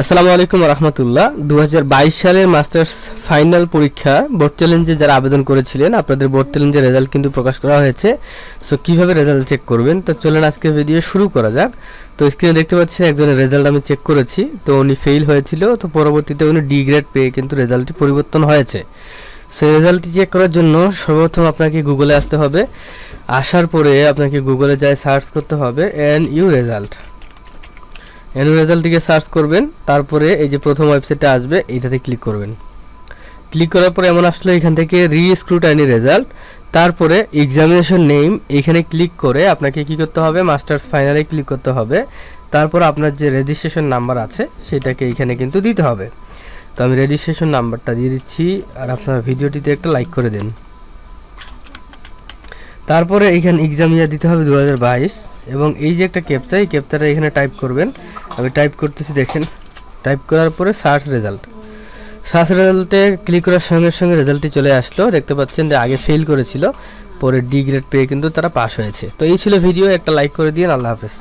আসসালামু আলাইকুম রহমতুল্লাহ। দু হাজার সালের মাস্টার্স ফাইনাল পরীক্ষা বোর্ড চ্যালেঞ্জে যারা আবেদন করেছিলেন, আপনাদের বোর্ড চ্যালেঞ্জের রেজাল্ট কিন্তু প্রকাশ করা হয়েছে। সো কীভাবে রেজাল্ট চেক করবেন? তো চলেন আজকে ভিডিও শুরু করা যাক। তো স্ক্রিনে দেখতে পাচ্ছেন, একজনের রেজাল্ট আমি চেক করেছি। তো উনি ফেল হয়েছিল, তো পরবর্তীতে উনি ডি গ্রেড পেয়ে কিন্তু রেজাল্টটি পরিবর্তন হয়েছে। সো রেজাল্টটি চেক করার জন্য সর্বপ্রথম আপনাকে গুগলে আসতে হবে। আসার পরে আপনাকে গুগলে যায় সার্চ করতে হবে এন ইউ রেজাল্ট এন রেজাল্টটিকে সার্চ করবেন, তারপরে এই যে প্রথম ওয়েবসাইটে আসবে, এইটাতে ক্লিক করবেন। ক্লিক করার পরে এমন আসলো এখান থেকে রি স্ক্রুটাইনি রেজাল্ট তারপরে এক্সামিনেশন নেম এখানে ক্লিক করে আপনাকে কি করতে হবে? মাস্টার্স ফাইনালে ক্লিক করতে হবে। তারপর আপনার যে রেজিস্ট্রেশন নাম্বার আছে, সেটাকে এখানে কিন্তু দিতে হবে। তো আমি রেজিস্ট্রেশন নাম্বারটা দিয়ে দিচ্ছি, আর আপনার ভিডিওটিতে একটা লাইক করে দিন। তারপরে এখানে এক্সাম ইয়ার দিতে হবে দু হাজার বাইশ, এবং এই যে একটা ক্যাপচা এই ক্যাপচাটা এখানে টাইপ করবেন। আমি টাইপ করতেছি, দেখেন। টাইপ করার পরে সার্চ রেজাল্ট সার্চ রেজাল্টে ক্লিক করার সঙ্গে সঙ্গে রেজাল্টটি চলে আসলো। দেখতে পাচ্ছেন যে আগে ফেল করেছিল, পরে ডি গ্রেড পেয়ে কিন্তু তারা পাস হয়েছে। তো এই ছিল ভিডিও একটা লাইক করে দিন, আল্লাহ হাফেজ।